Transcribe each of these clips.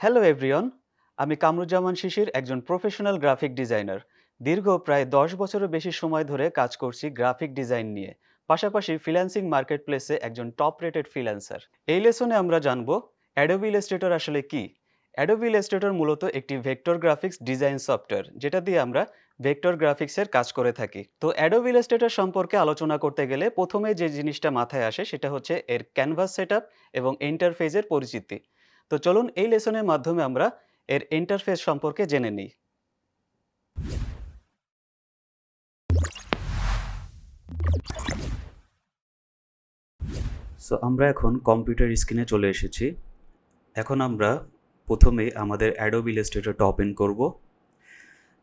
Hello everyone আমি কামরুজ্জামান শিশির, একজন professional graphic designer দীর্ঘ প্রায় দশ বছরের বেশি সময় ধরে কাজ করছি গ্রাফিক ডিজাইন নিয়ে। পাশাপাশি ফ্রিল্যান্সিং মার্কেট প্লেসে একজন টপ রেটেড ফ্রিল্যান্সার এই লেসনে আমরা জানব অ্যাডোবি ইলাস্ট্রেটর আসলে কি? অ্যাডোবি ইলাস্ট্রেটর মূলত একটি ভেক্টর গ্রাফিক্স ডিজাইন সফটওয়্যার যেটা দিয়ে আমরা ভেক্টর গ্রাফিক্সের কাজ করে থাকি। তো অ্যাডোবি ইলাস্ট্রেটর সম্পর্কে আলোচনা করতে গেলে প্রথমে যে জিনিসটা মাথায় আসে সেটা হচ্ছে এর ক্যানভাস সেটআপ এবং ইন্টারফেসের পরিচিতি। তো চলুন এই লেসনের মাধ্যমে আমরা এর ইন্টারফেস সম্পর্কে জেনে নিই। সো আমরা এখন কম্পিউটার স্ক্রিনে চলে এসেছি। এখন আমরা প্রথমে আমাদের অ্যাডোব ইলাস্ট্রেটরটা ওপেন করব।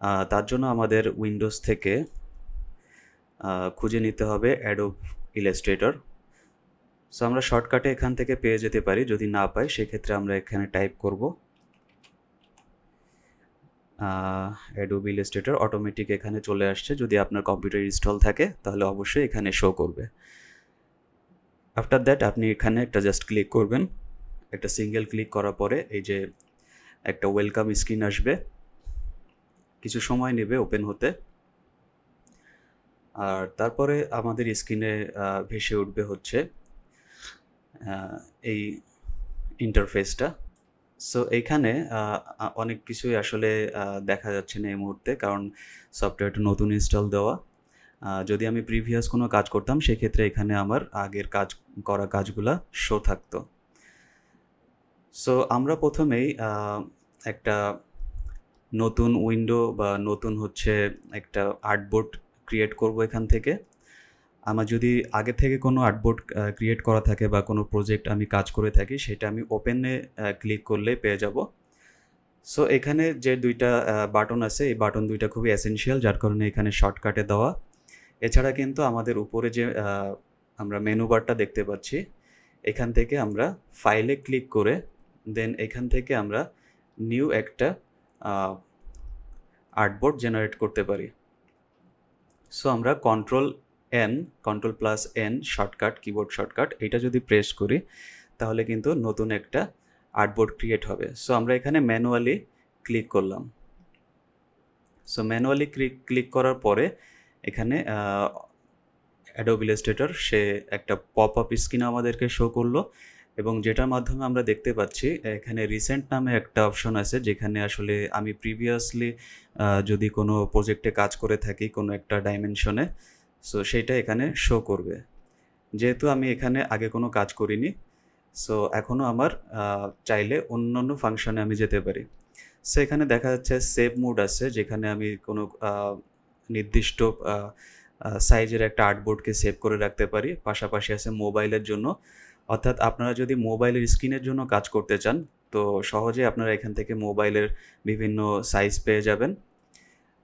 আহ, তার জন্য আমাদের উইন্ডোজ থেকে খুঁজে নিতে হবে অ্যাডোব ইলাস্ট্রেটর সো আমরা শর্টকাটে এখান থেকে পেয়ে যেতে পারি, যদি না পাই, সেক্ষেত্রে আমরা এখানে টাইপ করব অ্যাডোব ইলাস্ট্রেটর অটোমেটিক এখানে চলে আসছে। যদি আপনার কম্পিউটার ইনস্টল থাকে, তাহলে অবশ্যই এখানে শো করবে। আফটার দ্যাট আপনি এখানে একটা জাস্ট ক্লিক করবেন। একটা সিঙ্গেল ক্লিক করার পরে এই যে একটা ওয়েলকাম স্ক্রিন আসবে। কিছু সময় নেবে ওপেন হতে। আর তারপরে আমাদের স্ক্রিনে ভেসে উঠবে হচ্ছে। এই ইন্টারফেসটা সো এইখানে অনেক কিছুই আসলে দেখা যাচ্ছে না এই মুহূর্তে, কারণ সফটওয়্যারটা নতুন ইনস্টল দেওয়া। যদি আমি প্রিভিয়াস কোনো কাজ করতাম, সেক্ষেত্রে এখানে আমার আগের কাজ, করা কাজগুলা শো থাকতো। সো আমরা প্রথমেই একটা নতুন উইন্ডো বা নতুন হচ্ছে একটা আর্টবোর্ড ক্রিয়েট করব এখান থেকে। আমার যদি আগে থেকে কোনো আর্টবোর্ড ক্রিয়েট করা থাকে বা কোনো প্রজেক্ট আমি কাজ করে থাকি, সেটা আমি ওপেনে ক্লিক করলে পেয়ে যাব। সো এখানে যে দুইটা বাটন আছে, এই বাটন দুইটা খুবই এসেনশিয়াল যার কারণে এখানে শর্টকাটে দেওয়া। এছাড়া কিন্তু আমাদের উপরে যে আমরা মেনু বারটা দেখতে পাচ্ছি, এখান থেকে আমরা ফাইলে ক্লিক করে দেন এখান থেকে আমরা নিউ একটা আর্টবোর্ড জেনারেট করতে পারি। সো আমরা control N control plus N shortcut keyboard shortcut এটা যদি প্রেস করি, তাহলে কিন্তু নতুন একটা আর্টবোর্ড ক্রিয়েট হবে। সো আমরা এখানে ম্যানুয়ালি ক্লিক করলাম। সো ম্যানুয়ালি ক্লিক ক্লিক করার পরে এখানে অ্যাডোব ইলাস্ট্রেটর সে একটা পপ আপ স্ক্রিন আমাদেরকে শো করল এবং যেটার মাধ্যমে আমরা দেখতে পাচ্ছি, এখানে রিসেন্ট নামে একটা অপশন আছে, যেখানে আসলে আমি প্রিভিয়াসলি যদি কোনো প্রজেক্টে কাজ করে থাকি কোনো একটা ডাইমেনশনে সো সেটা এখানে শো করবে। যেহেতু আমি এখানে আগে কোনো কাজ করিনি সো এখনও আমার চাইলে অন্য অন্য ফাংশনে আমি যেতে পারি। সো এখানে দেখা যাচ্ছে সেভ মুড আছে, যেখানে আমি কোনো নির্দিষ্ট সাইজের একটা আর্টবোর্ডকে সেভ করে রাখতে পারি। পাশাপাশি আছে মোবাইলের জন্য। অর্থাৎ আপনারা যদি মোবাইলের স্ক্রিনের জন্য কাজ করতে চান, তো সহজে আপনারা এখান থেকে মোবাইলের বিভিন্ন সাইজ পেয়ে যাবেন।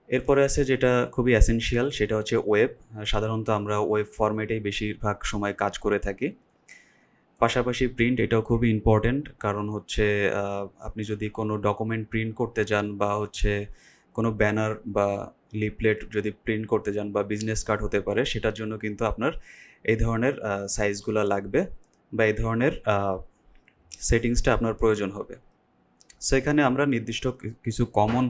এরপরে আছে যেটা খুবই অ্যাসেনশিয়াল সেটা হচ্ছে ওয়েব সাধারণত আমরা ওয়েব ফরম্যাটেই বেশিরভাগ সময় কাজ করে থাকি। পাশাপাশি প্রিন্ট এটাও খুবই ইম্পর্ট্যান্ট কারণ হচ্ছে আপনি যদি কোনো ডকুমেন্ট প্রিন্ট করতে যান বা হচ্ছে কোনো ব্যানার বা লিফলেট যদি প্রিন্ট করতে যান বা বিজনেস কার্ড হতে পারে, সেটার জন্য কিন্তু আপনার এই ধরনের সাইজগুলো লাগবে বা এই ধরনের সেটিংসটা আপনার প্রয়োজন হবে। সো এখানে আমরা নির্দিষ্ট কিছু কমন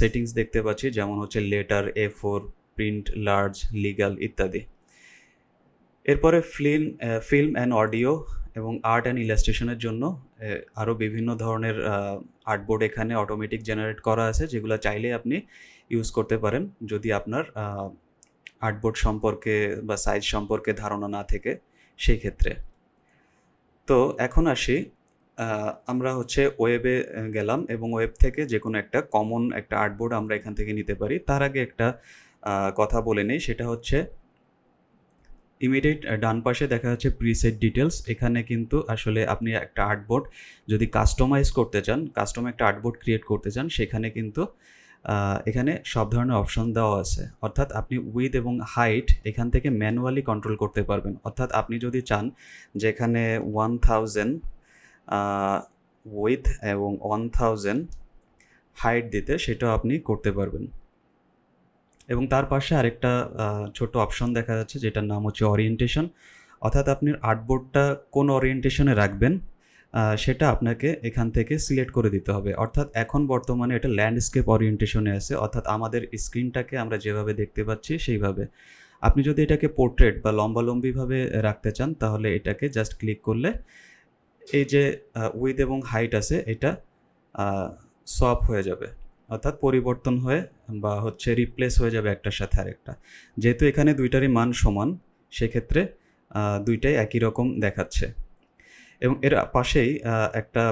সেটিংস দেখতে পাচ্ছি, যেমন হচ্ছে letter A four print large legal ইত্যাদি। এরপরে ফিল্ম ফিল্ম অ্যান্ড অডিও এবং আর্ট অ্যান্ড ইলাস্ট্রেশনের জন্য আরও বিভিন্ন ধরনের আর্টবোর্ড এখানে অটোমেটিক জেনারেট করা আছে, যেগুলো চাইলে আপনি ইউজ করতে পারেন, যদি আপনার আর্টবোর্ড সম্পর্কে বা সাইজ সম্পর্কে ধারণা না থেকে, সেই ক্ষেত্রে। তো এখন আসি আমরা হচ্ছে ওয়েবে গেলাম এবং ওয়েব থেকে যে কোনো একটা কমন একটা আর্টবোর্ড আমরা এখান থেকে নিতে পারি। তার আগে একটা কথা বলে নেই, সেটা হচ্ছে ইমিডিয়েট ডান পাশে দেখা যাচ্ছে প্রিসেট ডিটেলস এখানে কিন্তু আসলে আপনি একটা আর্টবোর্ড যদি কাস্টমাইজ করতে চান কাস্টম একটা আর্টবোর্ড ক্রিয়েট করতে চান, সেখানে কিন্তু এখানে সব ধরনের অপশন দেওয়া আছে। অর্থাৎ আপনি উইথ এবং হাইট এখান থেকে ম্যানুয়ালি কন্ট্রোল করতে পারবেন। অর্থাৎ আপনি যদি চান যে এখানে ওয়ান থাউজেন্ড উইথ এবং ওয়ান থাউজেন্ড হাইট দিতে সেটাও আপনি করতে পারবেন। এবং তার পাশে আরেকটা ছোট অপশন দেখা যাচ্ছে যেটার নাম হচ্ছে ওরিয়েন্টেশন অর্থাৎ আপনি আর্টবোর্ডটা কোন ওরিয়েন্টেশনে রাখবেন সেটা আপনাকে এখান থেকে সিলেক্ট করে দিতে হবে। অর্থাৎ এখন বর্তমানে এটা ল্যান্ডস্কেপ ওরিয়েন্টেশনে আছে। অর্থাৎ আমাদের স্ক্রিনটাকে আমরা যেভাবে দেখতে পাচ্ছি সেইভাবে। আপনি যদি এটাকে পোর্ট্রেট বা লম্বালম্বিভাবে রাখতে চান, তাহলে এটাকে জাস্ট ক্লিক করলে এই যে উইথ এবং হাইট আছে, এটা সোয়াপ হয়ে যাবে। অর্থাৎ পরিবর্তন হয়ে বা হচ্ছে রিপ্লেস হয়ে যাবে একটার সাথে আরেকটা। যেহেতু এখানে দুইটারই মান সমান, সেক্ষেত্রে দুইটাই একই রকম দেখাচ্ছে। এবং এর পাশেই একটা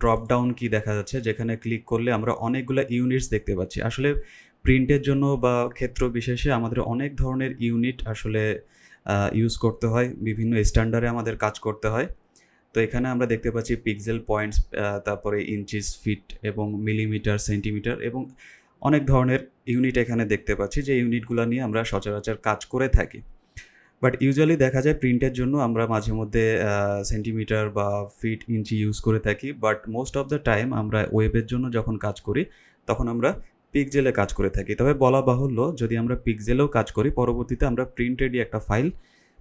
ড্রপ ডাউন কি দেখা যাচ্ছে, যেখানে ক্লিক করলে আমরা অনেকগুলো ইউনিটস দেখতে পাচ্ছি। আসলে প্রিন্টের জন্য বা ক্ষেত্র বিশেষে আমাদের অনেক ধরনের ইউনিট আসলে ইউজ করতে হয়। বিভিন্ন স্ট্যান্ডার্ডে আমাদের কাজ করতে হয়। তো এখানে আমরা দেখতে পাচ্ছি পিক্সেল পয়েন্টস তারপরে ইঞ্চিস ফিট এবং মিলিমিটার সেন্টিমিটার এবং অনেক ধরনের ইউনিট এখানে দেখতে পাচ্ছি যে ইউনিটগুলো নিয়ে আমরা সচরাচর কাজ করে থাকি। বাট ইউজুয়ালি দেখা যায় প্রিন্টের জন্য আমরা মাঝে মধ্যে সেন্টিমিটার বা ফিট ইঞ্চি ইউজ করে থাকি। But most of the time আমরা ওয়েবের জন্য যখন কাজ করি, তখন আমরা পিকজেলে কাজ করে থাকি। তবে বলা বাহুল্য, যদি আমরা পিকজেলেও কাজ করি, পরবর্তীতে আমরা প্রিন্টেডই একটা ফাইল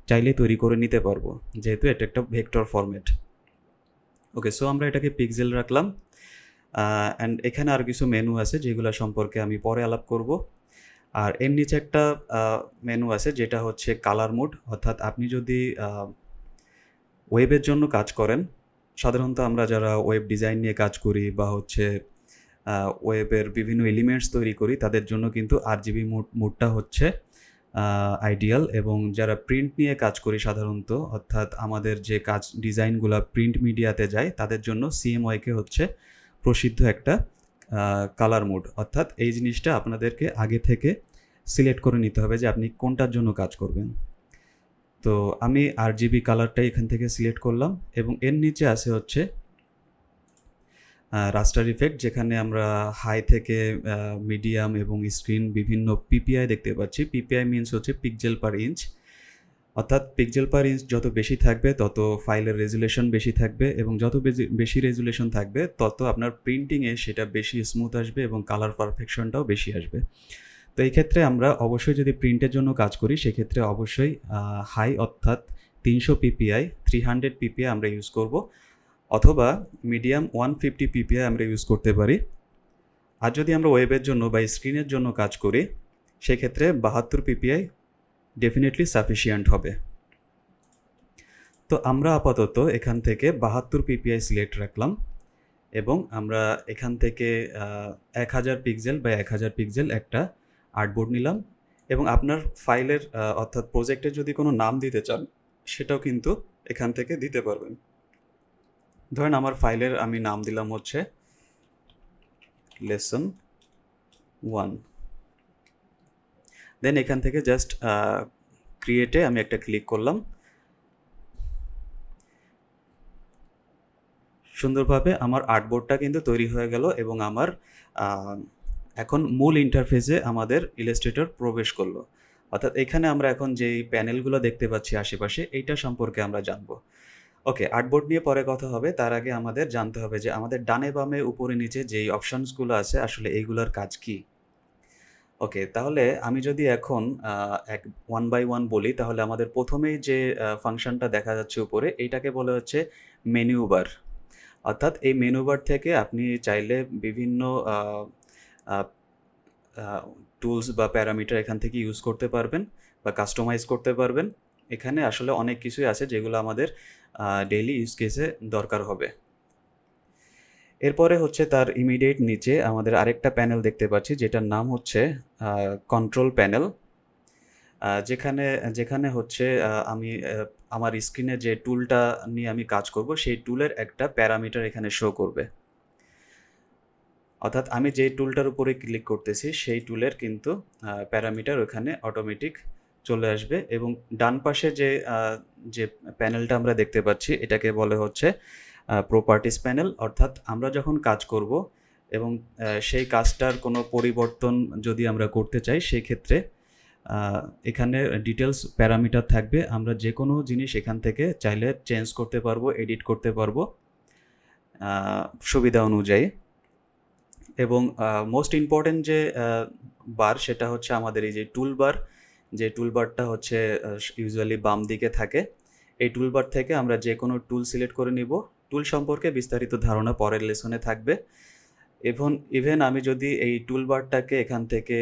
চাইলে তৈরি করে নিতে পারব, যেহেতু এটা একটা ভেক্টর ফরম্যাট ওকে সো আমরা এটাকে পিকজেল রাখলাম অ্যান্ড এখানে আর কিছু মেনু আছে যেগুলো সম্পর্কে আমি পরে আলাপ করব। আর এর নিচে একটা মেনু আছে যেটা হচ্ছে কালার মোড অর্থাৎ আপনি যদি ওয়েবের জন্য কাজ করেন, সাধারণত আমরা যারা ওয়েব ডিজাইন নিয়ে কাজ করি বা হচ্ছে ওয়েবের বিভিন্ন এলিমেন্টস তৈরি করি, তাদের জন্য কিন্তু আর জিবি মোড মোডটা হচ্ছে আইডিয়াল এবং যারা প্রিন্ট নিয়ে কাজ করি সাধারণত, অর্থাৎ আমাদের যে কাজ ডিজাইনগুলো প্রিন্ট মিডিয়াতে যায়, তাদের জন্য সিএমওয়াইকে হচ্ছে প্রসিদ্ধ একটা কালার মোড অর্থাৎ এই জিনিসটা আপনাদেরকে আগে থেকে সিলেক্ট করে নিতে হবে যে আপনি কোনটার জন্য কাজ করবেন। তো আমি আর জিবি কালারটা এখান থেকে সিলেক্ট করলাম এবং এর নিচে আছে হচ্ছে রাস্টার ইফেক্ট যেখানে আমরা হাই থেকে মিডিয়াম এবং স্ক্রিন বিভিন্ন পিপিআই দেখতে পাচ্ছি। পিপিআই মিনস হচ্ছে পিকজেল পার ইঞ্চ অর্থাৎ পিকজেল পার ইঞ্চ যত বেশি থাকবে, তত ফাইলের রেজুলেশন বেশি থাকবে এবং যত বেশি রেজুলেশন থাকবে, তত আপনার প্রিন্টিংয়ে সেটা বেশি স্মুথ আসবে এবং কালার পারফেকশনটাও বেশি আসবে। তো এই ক্ষেত্রে আমরা অবশ্যই যদি প্রিন্টের জন্য কাজ করি, সেক্ষেত্রে অবশ্যই হাই অর্থাৎ তিনশো পিপিআই থ্রি হান্ড্রেড পিপিআই আমরা ইউজ করব। অথবা মিডিয়াম ওয়ান ফিফটি পিপিআই আমরা ইউজ করতে পারি। আর যদি আমরা ওয়েবের জন্য বা স্ক্রিনের জন্য কাজ করি, সেক্ষেত্রে বাহাত্তর পিপিআই ডেফিনেটলি সাফিসিয়েন্ট হবে। তো আমরা আপাতত এখান থেকে বাহাত্তর পিপিআই সিলেক্ট রাখলাম এবং আমরা এখান থেকে এক হাজার পিক্সেল বা এক হাজার পিক্সেল একটা আর্টবোর্ড নিলাম এবং আপনার ফাইলের অর্থাৎ প্রজেক্টের যদি কোনো নাম দিতে চান, সেটাও কিন্তু এখান থেকে দিতে পারবেন। ধরেন আমার ফাইলের আমি নাম দিলাম হচ্ছে লেসন ওয়ান দেন এখান থেকে জাস্ট ক্রিয়েটে আমি একটা ক্লিক করলাম। সুন্দরভাবে আমার আর্টবোর্ডটা কিন্তু তৈরি হয়ে গেল এবং আমার এখন মূল ইন্টারফেসে আমাদের ইলাস্ট্রেটর প্রবেশ করল। অর্থাৎ এখানে আমরা এখন যেই প্যানেলগুলো দেখতে পাচ্ছি আশেপাশে, এইটা সম্পর্কে আমরা জানব। ওকে আর্টবোর্ড নিয়ে পরে কথা হবে। তার আগে আমাদের জানতে হবে যে আমাদের ডানে বামে উপরে নিচে যেই অপশানসগুলো আছে, আসলে এইগুলোর কাজ কি? ওকে তাহলে আমি যদি এখন এক ওয়ান বাই ওয়ান বলি, তাহলে আমাদের প্রথমেই যে ফাংশনটা দেখা যাচ্ছে উপরে, এইটাকে বলে হচ্ছে মেনু বার অর্থাৎ এই মেনু বার থেকে আপনি চাইলে বিভিন্ন টুলস বা প্যারামিটার এখান থেকে ইউজ করতে পারবেন বা কাস্টমাইজ করতে পারবেন। এখানে আসলে অনেক কিছুই আছে যেগুলো আমাদের ডেইলি ইউজ কেসে দরকার হবে। এরপরে হচ্ছে তার ইমিডিয়েট নিচে আমাদের আরেকটা প্যানেল দেখতে পাচ্ছি, যেটার নাম হচ্ছে কন্ট্রোল প্যানেল যেখানে যেখানে হচ্ছে আমি আমার স্ক্রিনে যে টুলটা নিয়ে আমি কাজ করব, সেই টুলের একটা প্যারামিটার এখানে শো করবে। অর্থাৎ আমি যে টুলটার উপরে ক্লিক করতেছি, সেই টুলের কিন্তু প্যারামিটার ওখানে অটোমেটিক চলে আসবে এবং ডান পাশে যে যে প্যানেলটা আমরা দেখতে পাচ্ছি, এটাকে বলে হচ্ছে প্রপার্টিস প্যানেল অর্থাৎ আমরা যখন কাজ করব এবং সেই কাজটার কোনো পরিবর্তন যদি আমরা করতে চাই, সেই ক্ষেত্রে এখানে ডিটেলস প্যারামিটার থাকবে। আমরা যে কোনো জিনিস এখান থেকে চাইলে চেঞ্জ করতে পারব এডিট করতে পারব সুবিধা অনুযায়ী। এবং মোস্ট ইম্পর্টেন্ট যে বার, সেটা হচ্ছে আমাদের এই যে টুল বার যে টুলবারটা হচ্ছে ইউজুয়ালি বাম দিকে থাকে, এই টুলবার থেকে আমরা যে কোনো টুল সিলেক্ট করে নিব। টুল সম্পর্কে বিস্তারিত ধারণা পরের লেসনে থাকবে। এবং ইভেন আমি যদি এই টুলবারটাকে এখান থেকে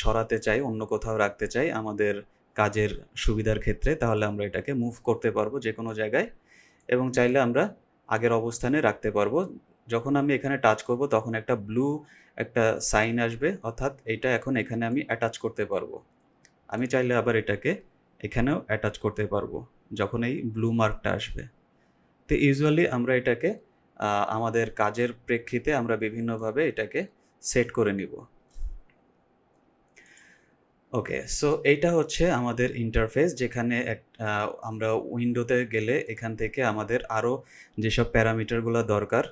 সরাতে চাই, অন্য কোথাও রাখতে চাই আমাদের কাজের সুবিধার ক্ষেত্রে, তাহলে আমরা এটাকে মুভ করতে পারব যে কোনো জায়গায় এবং চাইলে আমরা আগের অবস্থানে রাখতে পারব। যখন আমি এখানে টাচ করব, তখন একটা ব্লু একটা সাইন আসবে, অর্থাৎ এটা এখন এখানে আমি অ্যাটাচ করতে পারব। আমি চাইলে আবার এটাকে এখানেও অ্যাটাচ করতে পারব, যখন এই ব্লু মার্কটা আসবে। তো ইউজুয়ালি আমরা এটাকে আমাদের কাজের প্রেক্ষিতে আমরা বিভিন্নভাবে এটাকে সেট করে নিব। ওকে সো এইটা হচ্ছে আমাদের ইন্টারফেস যেখানে আমরা উইন্ডোতে গেলে এখান থেকে আমাদের আরও যেসব প্যারামিটারগুলো দরকার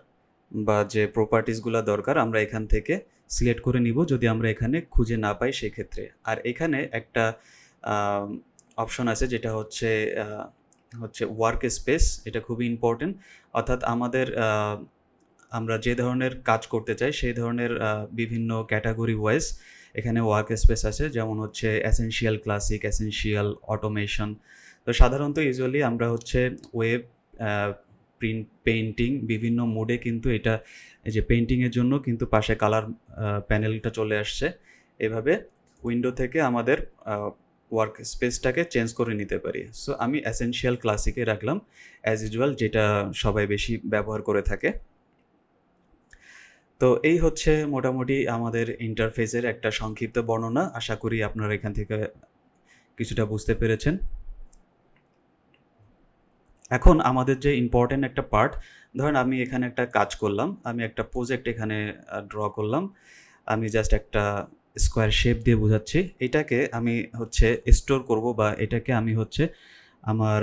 বা যে প্রপার্টিসগুলো দরকার, আমরা এখান থেকে সিলেক্ট করে নিব যদি আমরা এখানে খুঁজে না পাই সেক্ষেত্রে। আর এখানে একটা অপশন আছে যেটা হচ্ছে হচ্ছে ওয়ার্ক স্পেস এটা খুবই ইম্পর্টেন্ট অর্থাৎ আমাদের আমরা যে ধরনের কাজ করতে চাই সেই ধরনের বিভিন্ন ক্যাটাগরি ওয়াইজ এখানে ওয়ার্ক স্পেস আছে। যেমন হচ্ছে অ্যাসেনশিয়াল ক্লাসিক অ্যাসেনশিয়াল অটোমেশন তো সাধারণত ইউজুয়ালি আমরা হচ্ছে ওয়েব প্রিন্ট পেইন্টিং বিভিন্ন মোডে কিন্তু এটা, এই যে পেন্টিংয়ের জন্য কিন্তু পাশে কালার প্যানেলটা চলে আসছে। এভাবে উইন্ডো থেকে আমাদের ওয়ার্ক স্পেসটাকে চেঞ্জ করে নিতে পারি। সো আমি অ্যাসেনশিয়াল ক্লাসিকে রাখলাম অ্যাজ ইউজুয়াল যেটা সবাই বেশি ব্যবহার করে থাকে। তো এই হচ্ছে মোটামুটি আমাদের ইন্টারফেসের একটা সংক্ষিপ্ত বর্ণনা। আশা করি আপনারা এখান থেকে কিছুটা বুঝতে পেরেছেন। এখন আমাদের যে ইম্পর্টেন্ট একটা পার্ট ধরেন আমি এখানে একটা কাজ করলাম, আমি একটা প্রজেক্ট এখানে ড্র করলাম, আমি জাস্ট একটা স্কোয়ার শেপ দিয়ে বোঝাচ্ছি। এটাকে আমি হচ্ছে স্টোর করব বা এটাকে আমি হচ্ছে আমার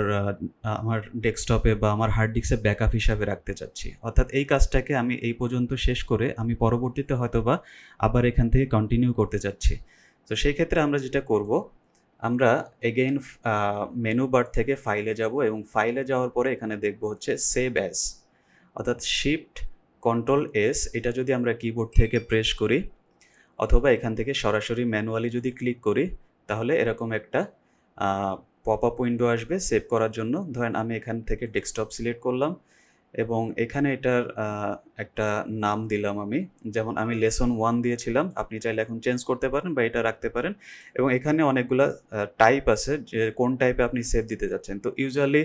আমার ডেস্কটপে বা আমার হার্ড ডিস্কে ব্যাকআপ হিসাবে রাখতে চাচ্ছি। অর্থাৎ এই কাজটাকে আমি এই পর্যন্ত শেষ করে আমি পরবর্তীতে হয়তো বা আবার এখান থেকে কন্টিনিউ করতে চাচ্ছি। তো সেই ক্ষেত্রে আমরা যেটা করব আমরা এগেইন মেনু বার থেকে ফাইলে যাব এবং ফাইলে যাওয়ার পরে এখানে দেখব হচ্ছে সেভ অ্যাস অর্থাৎ শিফট কন্ট্রোল এস এটা যদি আমরা কিবোর্ড থেকে প্রেস করি, অথবা এখান থেকে সরাসরি ম্যানুয়ালি যদি ক্লিক করি, তাহলে এরকম একটা পপ আপ উইন্ডো আসবে সেভ করার জন্য। ধরেন আমি এখান থেকে ডেস্কটপ সিলেক্ট করলাম এবং এখানে এটার একটা নাম দিলাম আমি। যেমন আমি লেসন ওয়ান দিয়েছিলাম, আপনি চাইলে এখন চেঞ্জ করতে পারেন বা এটা রাখতে পারেন। এবং এখানে অনেকগুলা টাইপ আছে যে কোন টাইপে আপনি সেভ দিতে যাচ্ছেন তো ইউজুয়ালি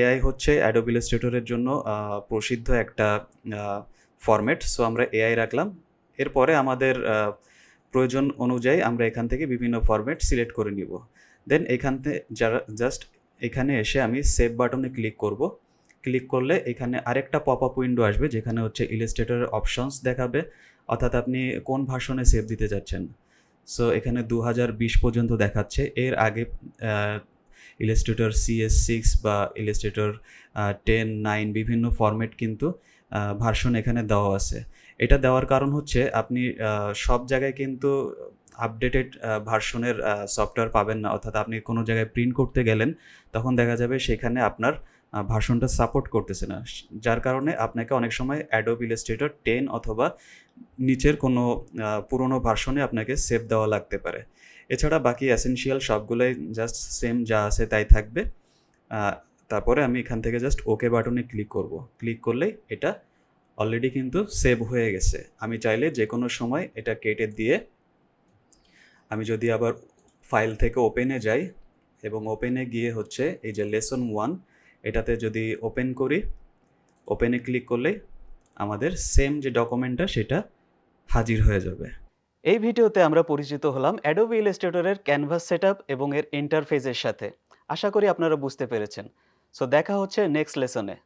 এআই হচ্ছে অ্যাডোব ইলাস্ট্রেটরের জন্য প্রসিদ্ধ একটা ফরম্যাট সো আমরা এআই রাখলাম। এরপরে আমাদের প্রয়োজন অনুযায়ী আমরা এখান থেকে বিভিন্ন ফরম্যাট সিলেক্ট করে নিব। দেন এখান থেকে যারা জাস্ট এখানে এসে আমি সেভ বাটনে ক্লিক করব। ক্লিক করলে এখানে আরেকটা পপ আপ উইন্ডো আসবে, যেখানে হচ্ছে ইলাস্ট্রেটরের অপশনস দেখাবে, অর্থাৎ আপনি কোন ভার্সনে সেভ দিতে চাচ্ছেন সো এখানে দু হাজার বিশ পর্যন্ত দেখাচ্ছে। এর আগে ইলাস্ট্রেটর সিএস সিক্স বা ইলাস্ট্রেটর টেন নাইন বিভিন্ন ফরম্যাট কিন্তু ভার্সন এখানে দেওয়া আছে। এটা দেওয়ার কারণ হচ্ছে আপনি সব জায়গায় কিন্তু আপডেটেড ভার্সনের সফটওয়্যার পাবেন না। অর্থাৎ আপনি কোনো জায়গায় প্রিন্ট করতে গেলেন, তখন দেখা যাবে সেখানে আপনার ভার্সনটা সাপোর্ট করতেছে না। যার কারণে আপনাকে অনেক সময় অ্যাডোব ইলাস্ট্রেটর টেন অথবা নিচের কোনো পুরনো ভার্সনে আপনাকে সেভ দেওয়া লাগতে পারে। এছাড়া বাকি অ্যাসেনশিয়াল সবগুলোই জাস্ট সেম যা আছে তাই থাকবে। তারপরে আমি এখান থেকে জাস্ট ওকে বাটনে ক্লিক করব। ক্লিক করলেই এটা অলরেডি কিন্তু সেভ হয়ে গেছে। আমি চাইলে যে কোনো সময় এটা কেটে দিয়ে আমি যদি আবার ফাইল থেকে ওপেনে যাই এবং ওপেনে গিয়ে হচ্ছে এই যে লেসন ওয়ান এটাতে যদি ওপেন করি ওপেনে ক্লিক করলে আমাদের সেম যে ডকুমেন্টটা সেটা হাজির হয়ে যাবে। এই ভিডিওতে আমরা পরিচিত হলাম অ্যাডোবি ইলাস্ট্রেটরের ক্যানভাস সেট এবং এর ইন্টারফেসের সাথে। আশা করি আপনারা বুঝতে পেরেছেন। সো দেখা হচ্ছে নেক্সট লেসনে